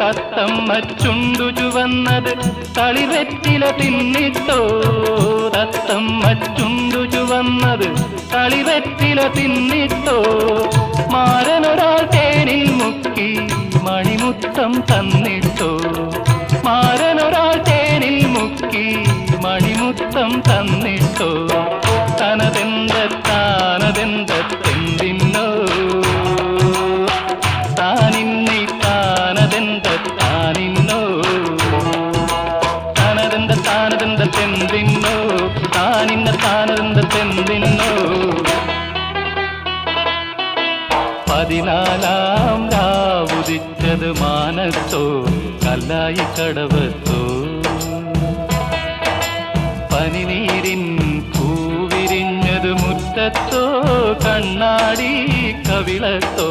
തത്തമ്മ ചുണ്ടു ചുവന്നത് തളിവെറ്റില തിന്നിട്ടോ? തത്തമ്മ ചുണ്ടു ചുവന്നത് തളിവെറ്റില തിന്നിട്ടോ? മാരനൊരാൾ തേനിൽ മുക്കി മണിമുത്തം തന്നിട്ടോ? മാരനൊരാൾ തേനിൽ മുക്കി മണിമുത്തം തന്നിട്ടോ? താനതെന്ത തെന്തിന്നോ താനിന്ന താനതെന്ത തെന്തിന്നോ? പതിനാലാം രാവുദിച്ചത് മാനത്തോ കല്ലായി കടവത്തോ? പനിനീരിൻ പൂവിരിഞ്ഞത് മുറ്റത്തോ കണ്ണാടി കവിളത്തോ?